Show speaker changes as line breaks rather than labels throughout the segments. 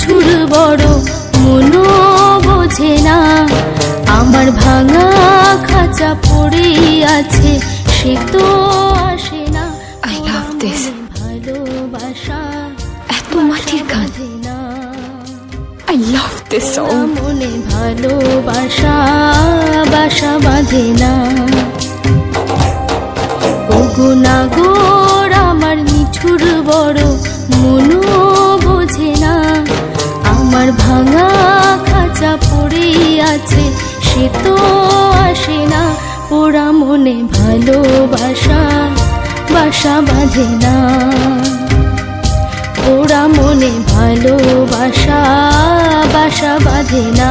নিষ্ঠুর বড় মনো বোঝে না। আমার ভাঙা খাঁচা পড়ে আছে সে তো আসে না। ভালোবাসা
এত মাটির গান। আই লাভ দিস
মনে ভালোবাসা বাসা বাঁধে না। ওগো নাগর আমার মিঠুর বড় সে তো আসে না ওরা মনে ভালোবাসা, বাসা বাঁধে না। ওরা মনে ভালোবাসা, বাসা বাঁধে না।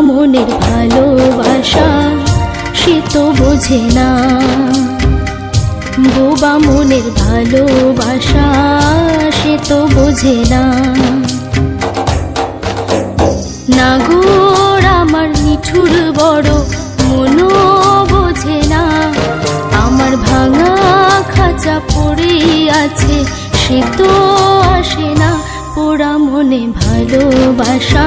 মনের ভালোবাসা, সে তো বোঝে না। বোবা মনের ভালোবাসা, সে তো বোঝে না। নাগর আমার নিঠুর বড় মনো বোঝে না। আমার ভাঙা খাঁচা পড়ে আছে, সে তো আসে না। পোড়া মনে ভালোবাসা।